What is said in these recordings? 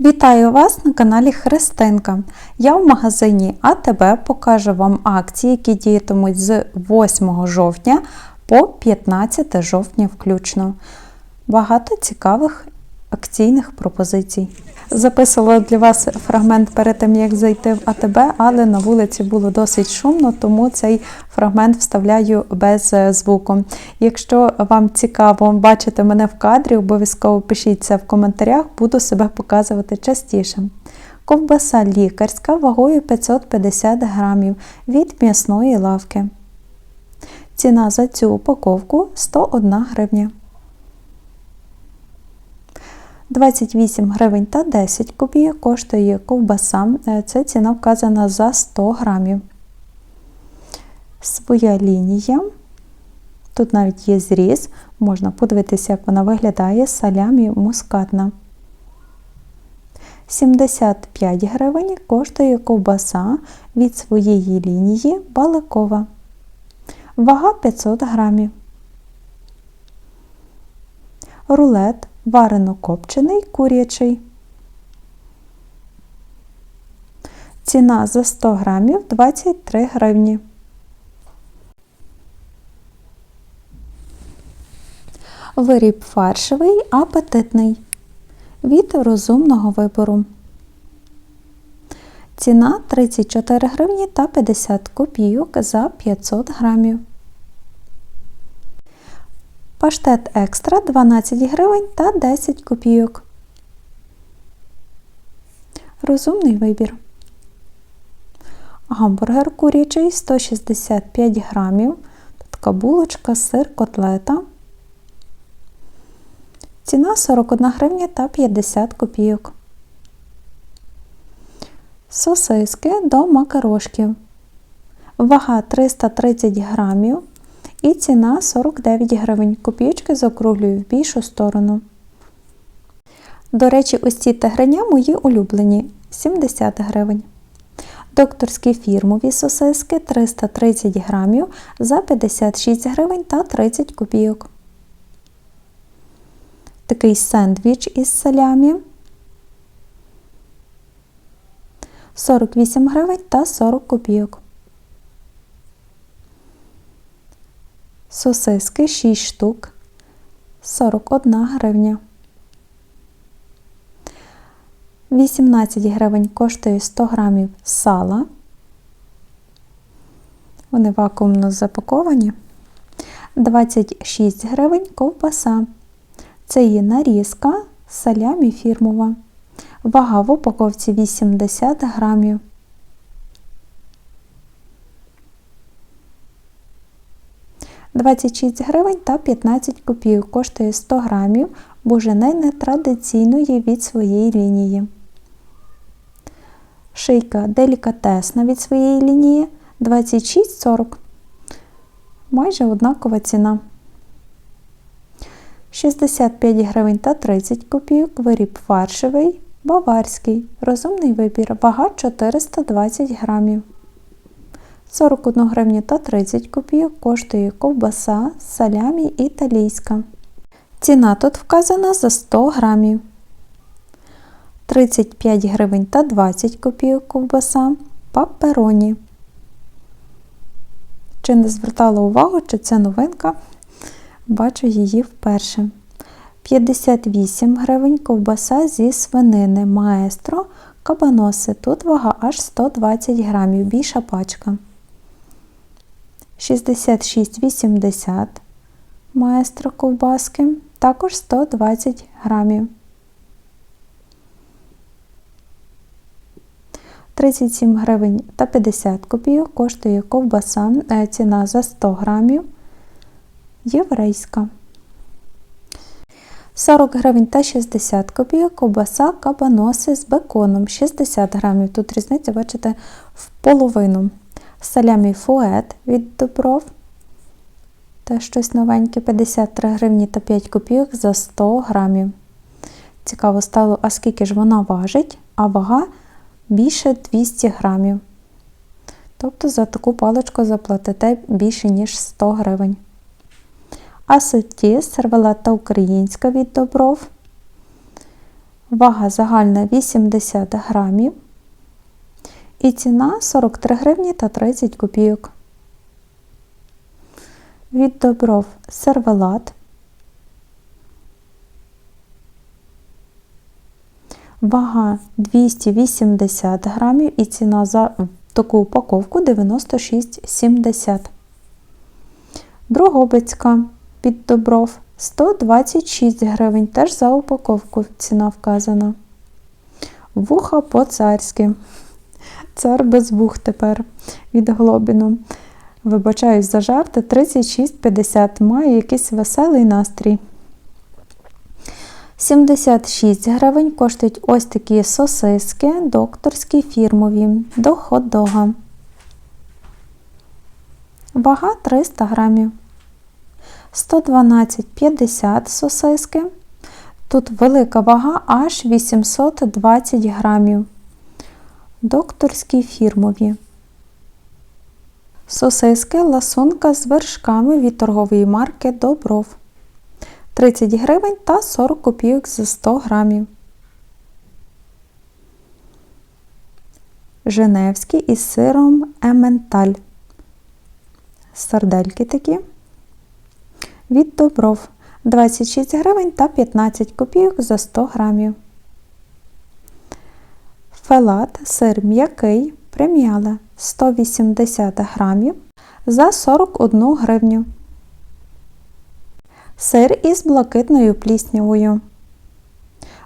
Вітаю вас на каналі Христинка. Я в магазині АТБ покажу вам акції, які діятимуть з 8 жовтня по 15 жовтня включно. Багато цікавих акційних пропозицій. Записувала для вас фрагмент перед тим, як зайти в АТБ, але на вулиці було досить шумно, тому цей фрагмент вставляю без е, звуку. Якщо вам цікаво бачити мене в кадрі, обов'язково пишіть це в коментарях, буду себе показувати частіше. Ковбаса лікарська вагою 550 грамів від м'ясної лавки. Ціна за цю упаковку 101 гривня. 28 гривень та 10 копійок коштує ковбаса. Е, Це ціна вказана за 100 грамів. Своя лінія. Тут навіть є зріз, можна подивитися, як вона виглядає салямі мускатна. 75 гривень коштує ковбаса від своєї лінії баликова. Вага 500 грамів. Рулет варено-копчений курячий. Ціна за 100 грамів 23 гривні. Виріб фаршевий апетитний від розумного вибору. Ціна 34 гривні та 50 копійок за 500 грамів. Паштет екстра 12 гривень та 10 копійок. Розумний вибір. Гамбургер курячий 165 грамів. Така булочка, сир, котлета. Ціна 41 гривня та 50 копійок. Сосиски до макарошків. Вага 330 грамів. І ціна 49 гривень. Копійочки закруглюю в більшу сторону. До речі, ось ці тигриня мої улюблені 70 гривень. Докторські фірмові сосиски 330 грамів за 56 гривень та 30 копійок. Такий сендвіч із салямі 48 гривень та 40 копійок. Сосиски 6 штук 41 гривня. 18 гривень коштує 100 грамів сала. Вони вакуумно запаковані. 26 гривень ковбаса. Це є нарізка салямі фірмова. Вага в упаковці 80 грамів. «26 гривень та 15 копійок коштує 100 грамів бужени нетрадиційної від своєї лінії. Шийка делікатесна від своєї лінії 26,40. Майже однакова ціна. 65 гривень та 30 копійок, виріб фаршевий, баварський, розумний вибір, вага 420 грамів. 41 гривню та 30 копійок коштує ковбаса, салямі італійська. Ціна тут вказана за 100 грамів. 35 гривень та 20 копійок ковбаса, папероні. Чи не звертала увагу, чи це новинка? Бачу її вперше. 58 гривень ковбаса зі свинини маестро кабаноси. Тут вага аж 120 грамів, більша пачка. 66,80 маестро ковбаски, також 120 грамів. 37 гривень та 50 копійок коштує ковбаса, е, ціна за 100 грамів єврейська. 40 гривень та 60 копійок ковбаса кабаноси з беконом 60 грамів. Тут різниця, бачите, в половину. Салямі фует від Добров. Та щось новеньке 53 гривні та 5 копійок за 100 грамів. Цікаво стало, а скільки ж вона важить, а вага більше 200 грамів. Тобто за таку паличку заплатите більше, ніж 100 гривень. Асоті сервелата українська від Добров. Вага загальна 80 грамів. І ціна 43 гривні та 30 копійок. Від добров сервелат. Вага 280 грамів і ціна за таку упаковку 96,70. Другобицька від добров 126 гривень, теж за упаковку ціна вказана. Вуха по-царськи. Цар без вух тепер від глобіну. Вибачаюсь за жарти 36,50. Маю якийсь веселий настрій. 76 гривень коштують ось такі сосиски, докторські фірмові до хот-дога. Вага 300 грамів. 112,50 сосиски. Тут велика вага аж 820 грамів. Докторські фірмові. Сосиски ласунка з вершками від торгової марки Добров. 30 гривень та 40 копійок за 100 грамів. Женевський із сиром Ементаль. Сардельки такі. Від Добров 26 гривень та 15 копійок за 100 грамів. Фелат сир м'який преміале 180 грамів за 41 гривню. Сир із блакитною пліснявою.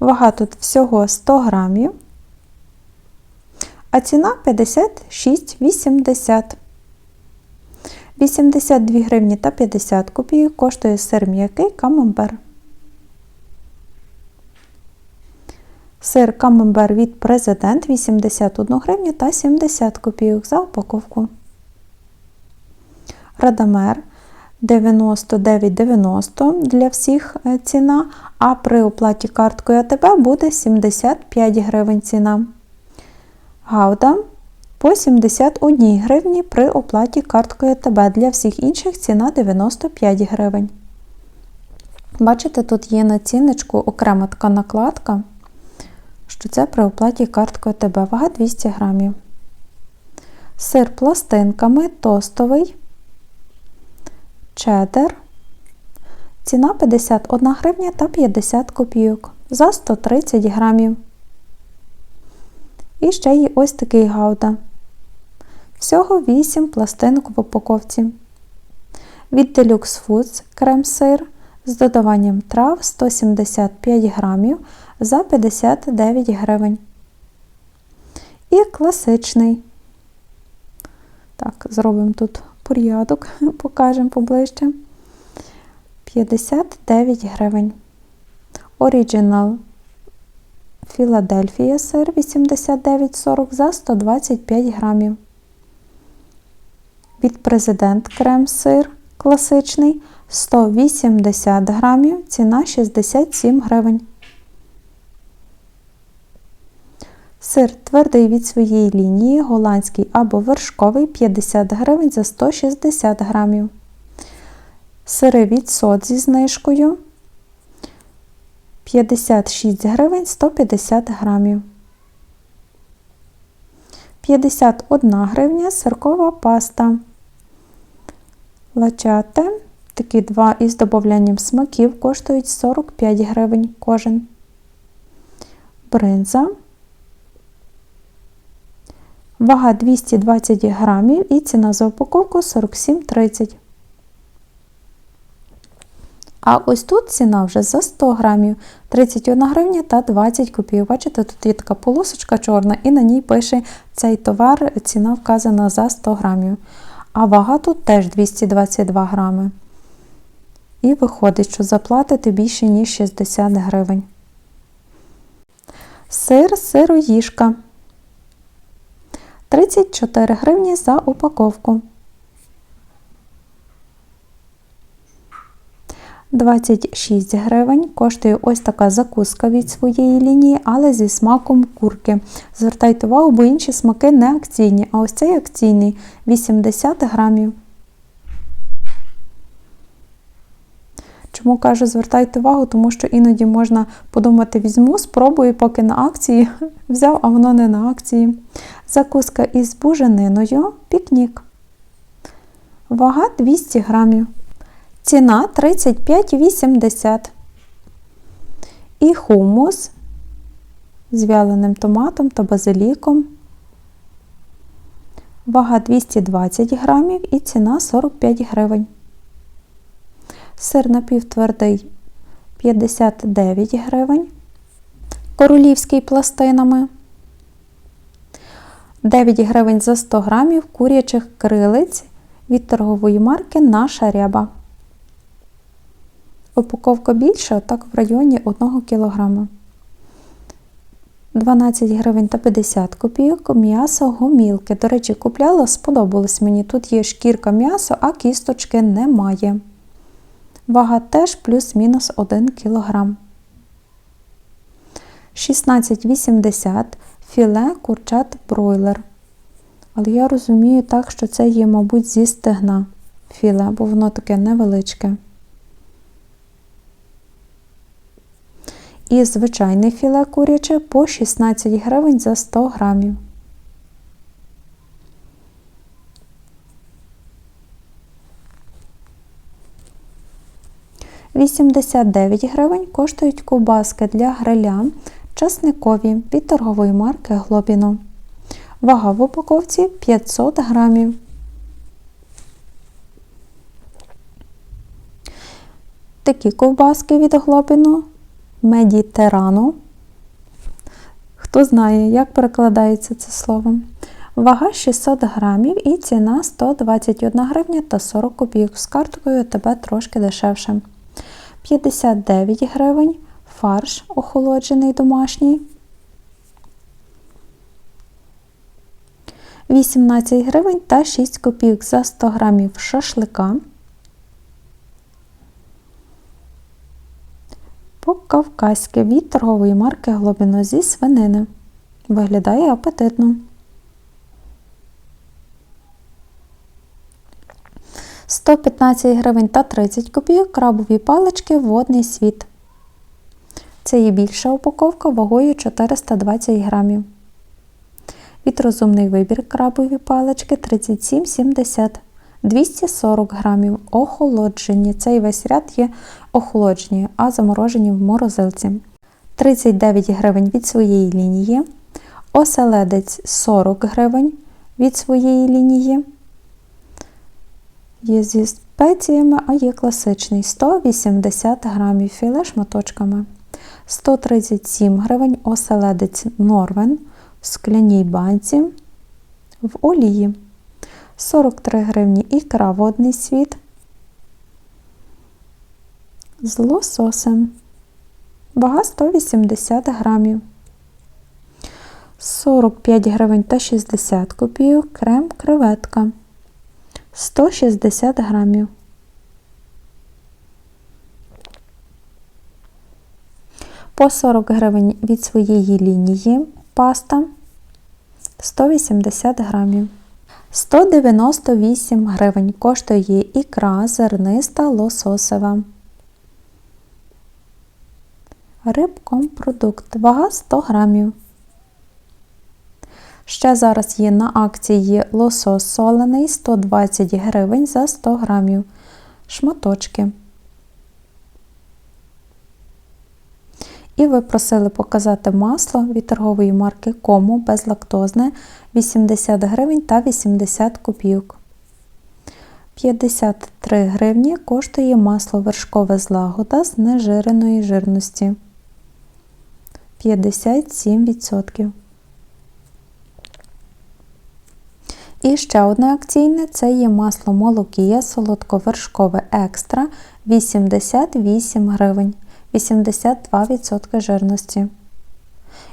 Вага тут всього 100 грамів, а ціна 56,80. 82 гривні та 50 копійок коштує сир м'який камамбер. Сир камамбер від Президент 81 гривню та 70 копійок за упаковку. Радамер 99,90 для всіх е, ціна, а при оплаті карткою АТБ буде 75 гривень ціна. Гауда по 71 гривні при оплаті карткою АТБ. Для всіх інших ціна 95 гривень. Бачите, тут є на ціночку окрема така накладка, що це при оплаті карткою АТБ. Вага 200 грамів. Сир пластинками тостовий чеддер. Ціна 51 гривня та 50 копійок за 130 грамів. І ще є ось такий гауда. Всього 8 пластинок в упаковці. Від Deluxe Foods крем-сир з додаванням трав 175 грамів за 59 гривень. І класичний. Так, зробимо тут порядок, покажемо поближче. 59 гривень. Оріджинал Філадельфія сир 89,40 за 125 грамів. Від президент крем сир класичний 180 грамів, ціна 67 гривень. Сир твердий від своєї лінії, голландський або вершковий 50 гривень за 160 грамів. Сири від сот зі знижкою 56 гривень 150 грамів. 51 гривня сиркова паста. Лачате. Такі два із додаванням смаків коштують 45 гривень кожен. Бринза. Вага 220 грамів і ціна за упаковку 47,30. А ось тут ціна вже за 100 грамів 31 гривня та 20 копійок. Бачите, тут є така полосочка чорна, і на ній пише цей товар, ціна вказана за 100 грамів. А вага тут теж 222 грами. І виходить, що заплатити більше, ніж 60 гривень. Сир сироїжка. 34 гривні за упаковку. 26 гривень коштує ось така закуска від своєї лінії, але зі смаком курки. Звертайте увагу, бо інші смаки не акційні, а ось цей акційний 80 грамів. Чому кажу, звертайте увагу, тому що іноді можна подумати, візьму, спробую, поки на акції взяв, а воно не на акції. Закуска із бужениною, пікнік. Вага 200 грамів. Ціна 35,80. І хумус з вяленим томатом та базиліком. Вага 220 грамів і ціна 45 гривень. Сир напівтвердий 59 гривень. Королівський пластинами. 9 гривень за 100 грамів курячих крилиць від торгової марки Наша ряба. Упаковка більша, так в районі 1 кг. 12 гривень та 50 копійок м'ясо гомілки. До речі, купляла, сподобалось мені. Тут є шкірка м'яса, а кісточки немає. Вага теж плюс-мінус 1 кг. 16,80 філе курчат бройлер. Але я розумію так, що це є, мабуть, зі стегна філе, бо воно таке невеличке. І звичайне філе куряче по 16 гривень за 100 грамів. Вісімдесят дев'ять гривень коштують ковбаски для гриля часникові від торгової марки Глобіно. Вага в упаковці 500 грамів. Такі ковбаски від Глобіно Медітерану. Хто знає, як перекладається це слово. Вага 600 грамів і ціна 121 гривня та 40 копійок. З карткою тебе трошки дешевше. 59 гривень. Фарш охолоджений домашній. 18 гривень та 6 копійок за 100 грамів шашлика. По-кавказьки від торгової марки Глобіно зі свинини. Виглядає апетитно. 115 гривень та 30 копійок крабові палички водний світ. Це є більша упаковка вагою 420 грамів. Від розумний вибір крабові палички 37,70 240 грамів. Охолоджені. Цей весь ряд є охолоджені, а заморожені в морозилці. 39 гривень від своєї лінії. Оселедець 40 гривень від своєї лінії. Є зі спеціями, а є класичний 180 грамів філе шматочками. 137 гривень оселедець Норвен в скляній банці в олії. 43 гривні ікра водний світ з лососем. Вага 180 грамів. 45 гривень та 60 копійок крем креветка. 160 грамів. По 40 гривень від своєї лінії паста 180 грамів. 198 гривень коштує ікра зерниста лососева. Рибкомпродукт. Вага 100 грамів. Ще зараз є на акції лосос солений 120 гривень за 100 грамів. Шматочки. І ви просили показати масло від торгової марки Кому безлактозне 80 гривень та 80 копійок. 53 гривні коштує масло вершкове злагода з нежиреної жирності 57%. І ще одне акційне це є масло молокія солодковершкове екстра 88 гривень, 82% жирності.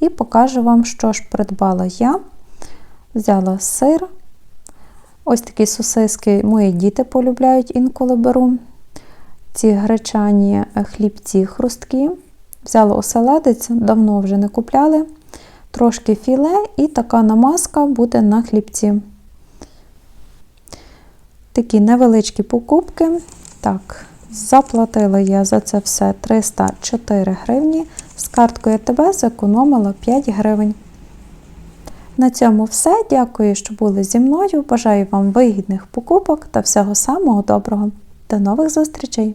І покажу вам, що ж придбала я. Взяла сир. Ось такі сосиски мої діти полюбляють, інколи беру. Ці гречані хлібці хрусткі. Взяла оселедець, давно вже не купляли. Трошки філе і така намазка буде на хлібці. Такі невеличкі покупки. Так, Заплатила я за це все 304 гривні. З карткою ТБ зекономила 5 гривень. На цьому все. Дякую, що були зі мною. Бажаю вам вигідних покупок та всього самого доброго. До нових зустрічей!